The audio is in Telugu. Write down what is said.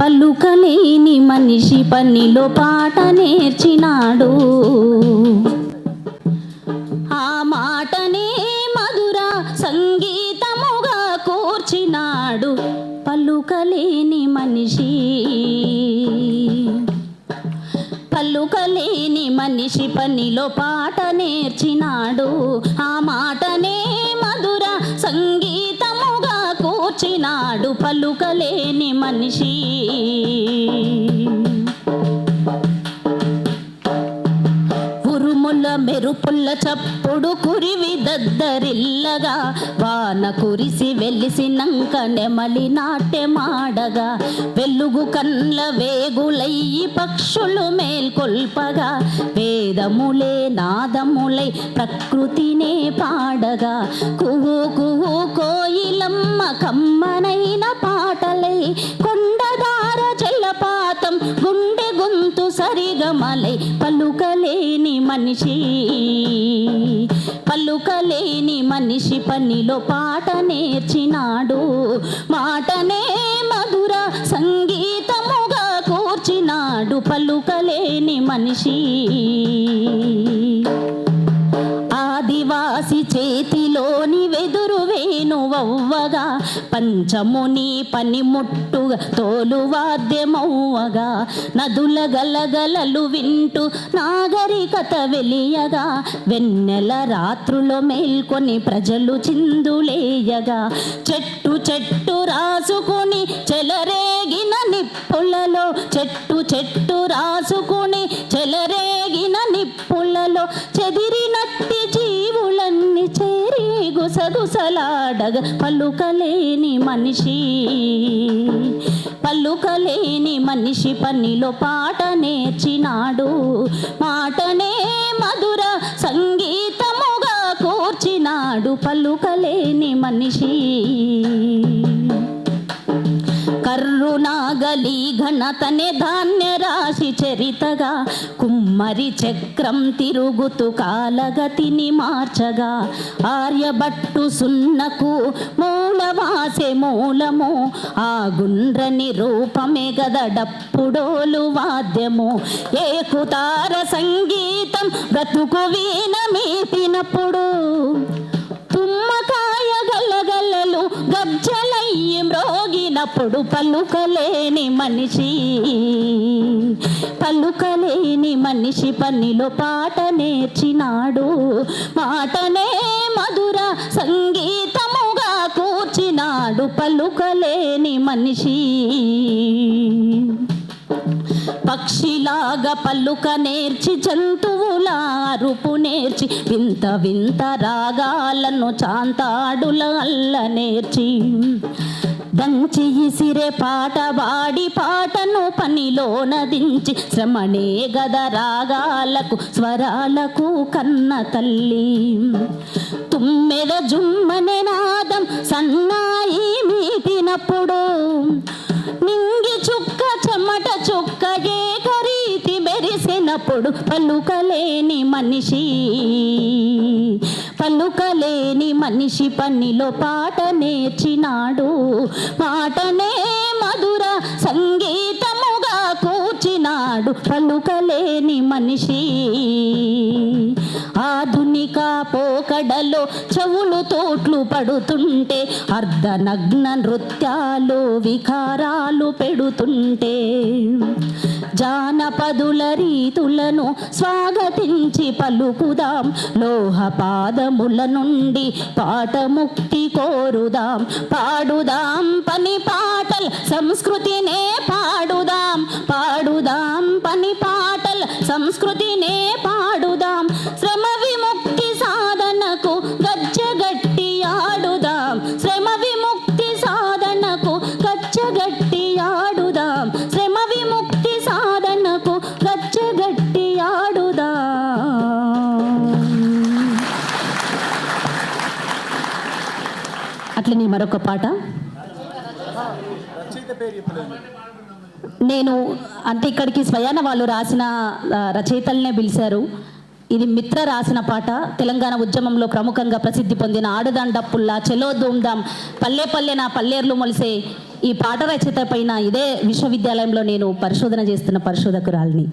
పలుకలేని మనిషి పనిలో పాట నేర్చినాడు. ఆ మాటనే మధుర సంగీతముగా కూర్చినాడు పలుకలేని మనిషి. పలుకలేని మనిషి పనిలో పాట నేర్చినాడు. ఆ మాటనే మధుర సంగీత వచ్చినాడు పలుకలేని మనిషి. మెరుపుల మెరుపుల్ల చప్పుడు కురివి దద్దరిల్లగా వాన కురిసి వెలిసినంక నెమలి నాట్యమాడగా వెలుగు కన్ల వేగులయ్యి పక్షులు మేల్కొల్పగా వేదములే నాదములై ప్రకృతినే పాడగా కుహు కుహు కోయిలమ్మ కమ్మనైన పాటలై పలుకలేని మనిషి పలుకలేని మనిషి పనిలో పాట నేర్చినాడు. మాటనే మధుర సంగీతముగా కూర్చినాడు. పలుకలేని మనిషి వేణువవ్వగా పంచముని పనిముట్టుగా తోలు వాద్యమవ్వగా నదుల గలగలలు వింటూ నాగరికత వెలియగా వెన్నెల రాత్రులో మేల్కొని ప్రజలు చిందులేయగా చెట్టు చెట్టు రాసుకుని చెలరే గుసగుసలాడగ పలుకలేని మనిషి పలుకలేని మనిషి పన్నిలో పాట నేర్చినాడు. కరుణాగలి ఘనతనే ధాన్య రాశి చరితగా. కుమ్మరి చక్రం తిరుగుతూ కాలగతిని మార్చగా. ఆర్యభట్టు సున్నకు మూలవాసే మూలము. ఆ గుండ్రని రూపమే గదడప్పుడోలు వాద్యము. ఏకుతార సంగీతం బ్రతుకు వీణ మీటినప్పుడు తుమ్మకాయ గల్లగల్లలు గజ్జలయ్యి మ్రోగినప్పుడు పలుకలేని మనిషి పలుకలేని మనిషి పన్నిలో పాట నేర్చినాడు. మాటనే మధుర సంగీతముగా కూర్చినాడు పలుకలేని మనిషి. పక్షిలాగా పల్లుక నేర్చి జంతువుల అరుపు నేర్చి వింత వింత రాగాలను చాంతాడుల అల్ల నేర్చి దంచి ఇసిరే పాట వాడి పాటను పనిలోన దించి శ్రమణే గద రాగాలకు స్వరాలకు కన్న తల్లి. తుమ్మెద జుమ్మనే నాదం సన్నాయి మీటినప్పుడు నింగి చుక్క చెమట చుక్క ఏకరీతి మెరిసినప్పుడు పలుకలేని మనిషి. పలుకలేని మనిషి పనిలో పాట నేర్చినాడు. పాటనే మధుర సంగీత నాడు పలుకలేని మనిషి. ఆధునిక పోకడలో చెవులు తోట్లు పడుతుంటే అర్ధనగ్న నృత్యాలు వికారాలు పెడుతుంటే జానపదుల రీతులను స్వాగతించి పలుకుదాం. లోహ పాదముల నుండి పాట ముక్తి కోరుదాం. పాడుదాం పని పాటల్ సంస్కృతినే పాడుదాం. పాడుదాం సంస్కృతినే పాడుదాం. శ్రమ విముక్తి సాధనకు గచ్చగట్టి ఆడుదాం. శ్రమ విముక్తి సాధనకు గచ్చగట్టి ఆడుదాం. శ్రమ విముక్తి సాధనకు గచ్చగట్టి ఆడుదాం. అట్లనే మరొక పాట. నేను అంటే ఇక్కడికి స్వయాన వాళ్ళు రాసిన రచయితల్నే రచయితలనే పిలిచారు. ఇది మిత్ర రాసిన పాట. తెలంగాణ ఉద్యమంలో ప్రముఖంగా ప్రసిద్ధి పొందిన ఆడుదాండప్పుల్లా చెలో దూమ్దాం పల్లె పల్లె నా పల్లేర్లు మొలిసే ఈ పాట రచయిత పైన ఇదే విశ్వవిద్యాలయంలో నేను పరిశోధన చేస్తున్న పరిశోధకురాలిని.